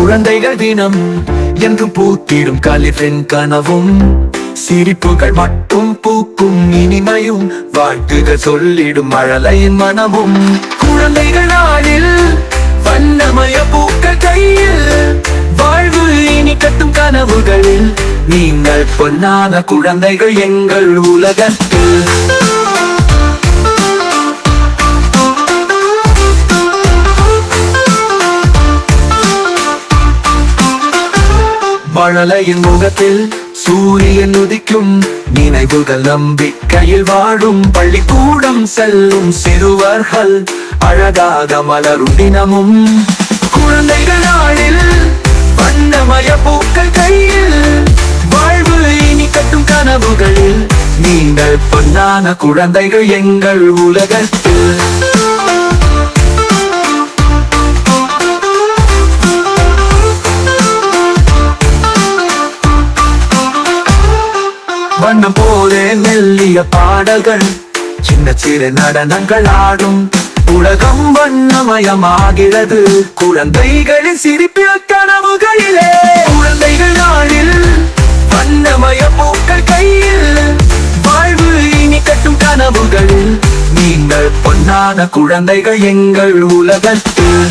குழந்தைகள் தினம் என்று பூத்திடும் கலிஃபின் கனவும். சிரிப்புகள் மட்டும் பூக்கும் இனிமையும் வாழ்த்துகள் சொல்லிடும் மழலையின் மனமும். குழந்தைகள் நாளில் வண்ணமய பூக்கள் கையில் வாழ்வு இனி கட்டும் கனவுகளில். நீங்கள் பொன்னான குழந்தைகள் எங்கள் உலகத்தில். மழலையின் முகத்தில் சூரியன் உதிக்கும். நினைவுகள் நம்பிக்கையில் வாழும். பள்ளிக்கூடம் செல்லும் சிறுவர்கள் அழகாக மலரும் தினமும். குழந்தைகள் நாளில் வண்ணமய பூக்கள் கையில். வாழ்வு இனி கட்டும் கனவுகளில். நீங்கள் பொன்னான குழந்தைகள் எங்கள் உலகத்தில். வண்ணம் போலே மெல்லிய பாடல்கள் சின்ன சிறு நடனங்கள் ஆடும். உலகம் வண்ணமயமாகிறது குழந்தைகளின் சிரிப்பில் கனவுகளிலே. குழந்தைகள் நாளில் வண்ணமய பூக்கள் கையில் வாழ்வு இனி கட்டும் கனவுகளில். நீங்கள் பொன்னான குழந்தைகள் எங்கள் உலகத்தில்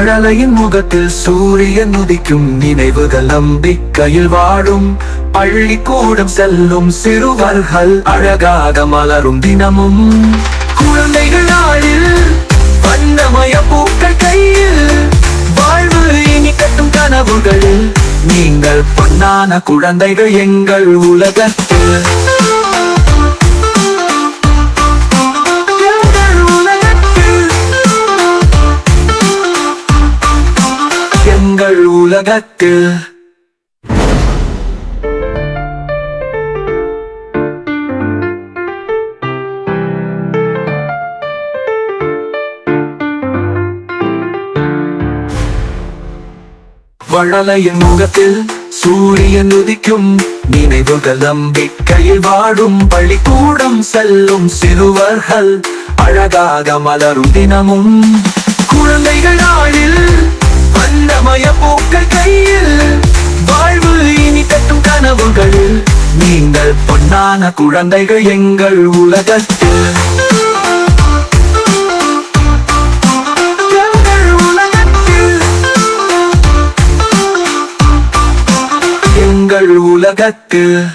மழலையின் முகத்தில் சூரியன் உதிக்கும் நினைவுகள் நம்பிக்கையில் வாழும். பள்ளிக்கூடம் செல்லும் சிறுவர்கள் அழகாக மலரும் தினமும். குழந்தைகள் நாளில் வண்ணமய பூக்கள் கையில். வாழ்வு இனி கட்டும் கனவுகளில் நீங்கள் பொன்னான குழந்தைகள் எங்கள் உலகத்தில். எங்கள் உலகத்தில். வழலையின் முகத்தில் சூரியன் உதிக்கும் நினைவுகள் நம்பிக்கையில் வாழும் பள்ளிக்கூடம் செல்லும் சிறுவர்கள் அழகாக மலரும் தினமும். குழந்தைகள் ஆளில் நீங்கள் பொன்னான குழந்தைகள் எங்கள் உலகத்தில். உலகத்தில்.